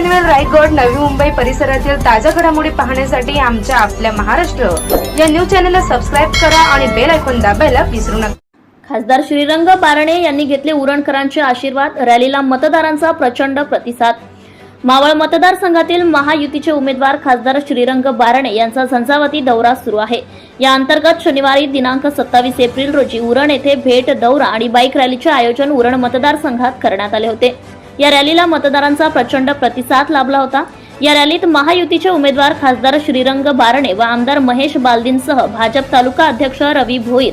रायगड नवी मुंबई परिसरातील ताज्या घडामोडी पाहण्यासाठी आमच्या आपल्या महाराष्ट्र. या न्यूज चॅनलला सबस्क्राईब करा आणि बेल ऐकून दाबायला विसरू नका. खासदार श्रीरंग बारणे यांनी घेतले उरणकरांचे आशीर्वाद. रॅलीला मतदारांचा प्रचंड प्रतिसाद. मावळ मतदारसंघातील महायुतीचे उमेदवार खासदार श्रीरंग बारणे यांचा झंझावती दौरा सुरू आहे. या अंतर्गत शनिवारी दिनांक सत्तावीस एप्रिल रोजी उरण येथे भेट दौरा आणि बाईक रॅलीचे आयोजन उरण मतदारसंघात करण्यात आले होते. या रॅलीला मतदारांचा प्रचंड प्रतिसाद लाभला होता. या रॅलीत महायुतीचे उमेदवार खासदार श्रीरंग बारणे व आमदार महेश बालदीनसह भाजप तालुका अध्यक्ष रवी भोईर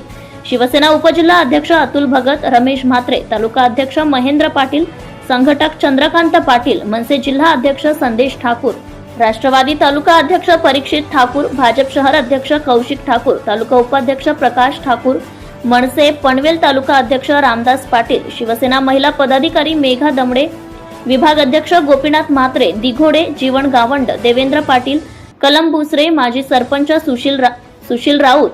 शिवसेना उपजिल्हा अध्यक्ष अतुल भगत रमेश म्हात्रे तालुका अध्यक्ष महेंद्र पाटील संघटक चंद्रकांत पाटील मनसे जिल्हा अध्यक्ष संदेश ठाकूर राष्ट्रवादी तालुका अध्यक्ष परीक्षित ठाकूर भाजप शहर अध्यक्ष कौशिक ठाकूर तालुका उपाध्यक्ष प्रकाश ठाकूर मनसे पनवेल तालुका अध्यक्ष रामदास पाटील शिवसेना महिला पदाधिकारी मेघा दमडे विभाग अध्यक्ष गोपीनाथ म्हात्रे दिघोडे जीवन गावंड देवेंद्र पाटील कलम भुसरे माजी सरपंच सुशील रा, सुशील राऊत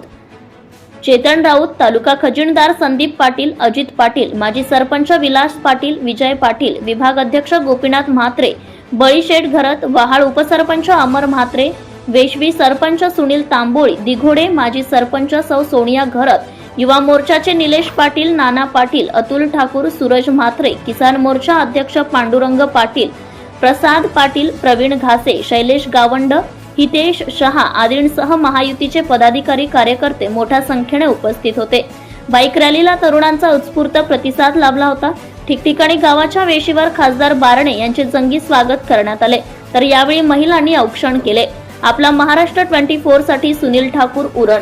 चेतन राऊत तालुका खजिनदार संदीप पाटील अजित पाटील माजी सरपंच विलास पाटील विजय पाटील विभाग अध्यक्ष गोपीनाथ म्हात्रे बळीशेठ घरत वहाळ उपसरपंच अमर म्हात्रे वेशवी सरपंच सुनील तांबोळी दिघोडे माजी सरपंच सौ सोनिया घरत युवा मोर्चाचे निलेश पाटील नाना पाटील अतुल ठाकूर सूरज म्हात्रे किसान मोर्चा अध्यक्ष पांडुरंग पाटील प्रसाद पाटील प्रवीण घासे शैलेश गावंड हितेश शहा आदींसह महायुतीचे पदाधिकारी कार्यकर्ते मोठ्या संख्येने उपस्थित होते. बाईक रॅलीला तरुणांचा उत्स्फूर्त प्रतिसाद लाभला होता. ठिकठिकाणी गावाच्या वेशीवर खासदार बारणे यांचे जंगी स्वागत करण्यात आले. तर यावेळी महिलांनी औक्षण केले. आपला Maharashtra twenty फोरसाठी Sunil Thakur Uran